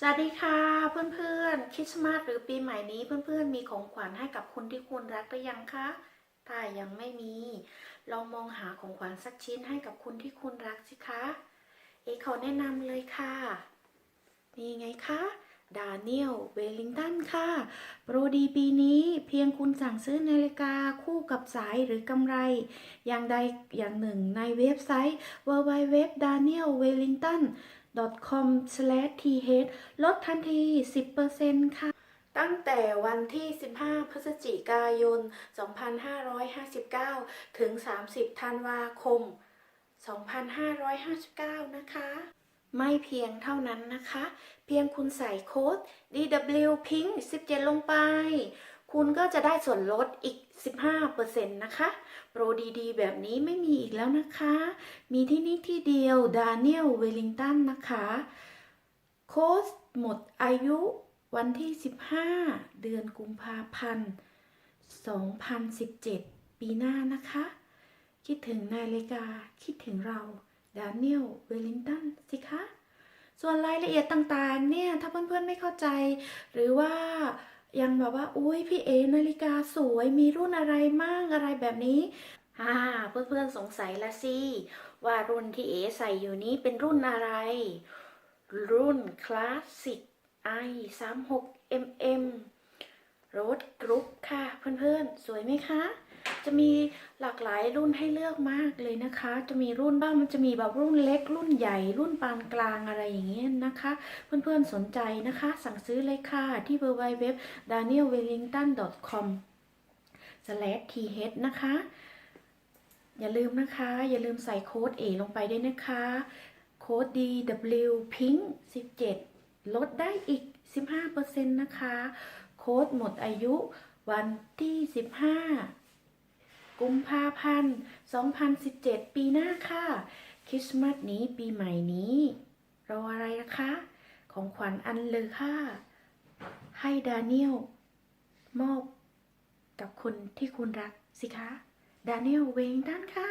สวัสดีค่ะเพื่อนๆคริสต์มาสหรือปีใหม่นี้เพื่อนๆ มีของขวัญให้กับคนที่คุณรักหรือยังคะ ถ้ายังไม่มี ลองมองหาของขวัญสักชิ้นให้กับคนที่คุณรักสิคะ เอขอแนะนำเลยค่ะ นี่ไงคะดาเนียลเวลลิงตันค่ะ โปรดีปีนี้เพียงคุณสั่งซื้อนาฬิกาคู่กับสายหรือกำไร อย่างใดอย่างหนึ่งในเว็บไซต์ www.danielwellington com/th ลดทันที 10%ค่ะ ตั้งแต่วันที่ 15 พฤศจิกายน 2559 ถึง 30 ธันวาคม 2559 นะคะ ไม่เพียงเท่านั้นนะคะ เพียงคุณใส่โค้ด DW Pink 17 ลงไป คุณก็จะได้ส่วนลดอีก 15%นะคะ โปรดีๆ แบบนี้ไม่มีอีกแล้วนะคะ มีที่นี่ที่เดียว Daniel Wellington นะคะ โค้ดหมดอายุวันที่ 15 เดือนกุมภาพันธ์ 2017 ปีหน้านะคะ คิดถึงนาฬิกา คิดถึงเรา Daniel Wellington สิคะ ส่วนรายละเอียดต่างๆ เนี่ย ถ้าเพื่อนๆไม่เข้าใจ หรือว่า ยังแบบว่า อุ้ยพี่เอนาฬิกาสวยมีรุ่นอะไรมั่งอะไรแบบนี้อ่าเพื่อนๆสงสัยละสิว่ารุ่นที่เอใส่อยู่นี้เป็นรุ่นอะไร รุ่นคลาสสิก i 3 6 mm รถกรุ๊ปค่ะ เพื่อนๆ สวยไหมคะ จะมีหลากหลายรุ่นให้เลือกมากเลยนะคะ จะมีรุ่นบ้างมันจะมีแบบรุ่นเล็ก รุ่นใหญ่ รุ่นปานกลางอะไรอย่างเงี้ยนะคะ เพื่อนๆสนใจนะคะ สั่งซื้อเลยค่ะ ที่เ www danielwellington com th นะคะ อย่าลืมนะคะ อย่าลืมใส่โค้ด A ลงไปด้วยนะคะ โค้ด DW Pink 17 ลดได้อีก 15%นะคะ โค้ดหมดอายุวันที่ 15 กุมภาพันธ์ 2017 ปีหน้าค่ะ คริสต์มาสนี้ปีใหม่นี้ รออะไรนะคะ ของขวัญอันเลอค่า ให้ดาเนียลมอบกับคนที่คุณรักสิคะ ดาเนียลเวงด้านค่ะ